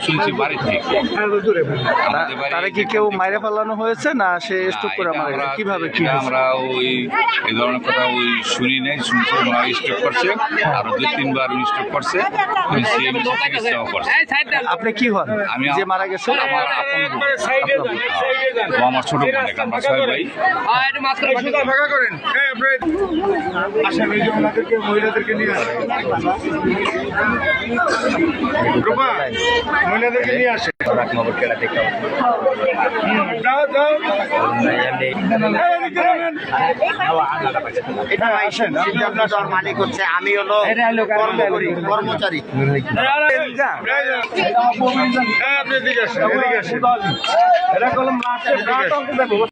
শুনছি বাড়ির থেকে। আমাদের তারা কি কেউ মাইরে ফেলানো হয়েছে না সে স্টক করে মারা কীভাবে কি আমরা ওই এই ধরনের কথা ওই শুনি নাই শুনছি ওনারা স্টক করছে আর দুই তিনবার স্টক করছে আপনি কি হন আমি যে মারা গেছে? আমার আপন। ও আমার ছোট বোন আমরা ছয় ভাই। আসেন এই যে ওনাদেরকে মহিলাদেরকে নিয়ে আসেন। রূপা মহিলাদেরকে নিয়ে আসে নামেন। এটা আসেন সিদ্ধান্তটার মালিক হচ্ছে আমি হলো কর্মকরী কর্মচারী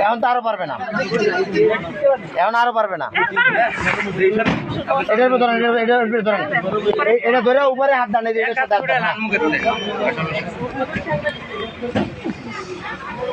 এখন তো আরও পারবে না। এখন আরও পারবে না। এটার ধরেন এটার- ধরেন, এটা ধরে উপরে হাত দান এই যে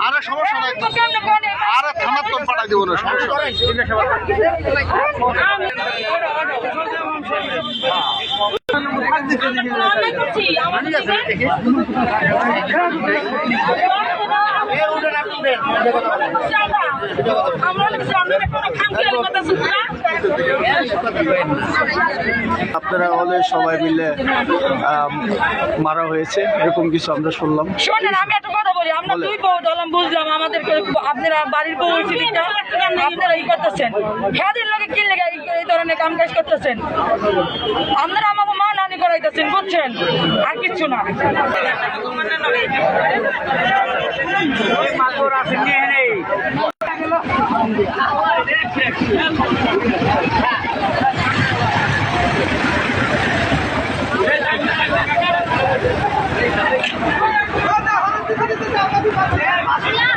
আরে সমস্যা নাই তো। কেমনে কোনে? আরে থানার তো পাঠাই দিব না সমস্যা নাই। আপনারা হলে সবাই মিলে মারা হয়েছে এরকম কিছু আমরা শুনলাম। শোনেন আমি একটা কথা বলি আমরা দুই বউ দলাম বুঝলাম আমাদের আপনারা বাড়ির বউ ছিলেন আপনারা ই করতেছেন। হ্যাঁদের লোকে কি লেগে এই- এই ধরনের কাম কাজ করতেছেন? আপনারা আমাকে মা নানি করাইতেছেন বুঝছেন? আর কিচ্ছু না। Yeah.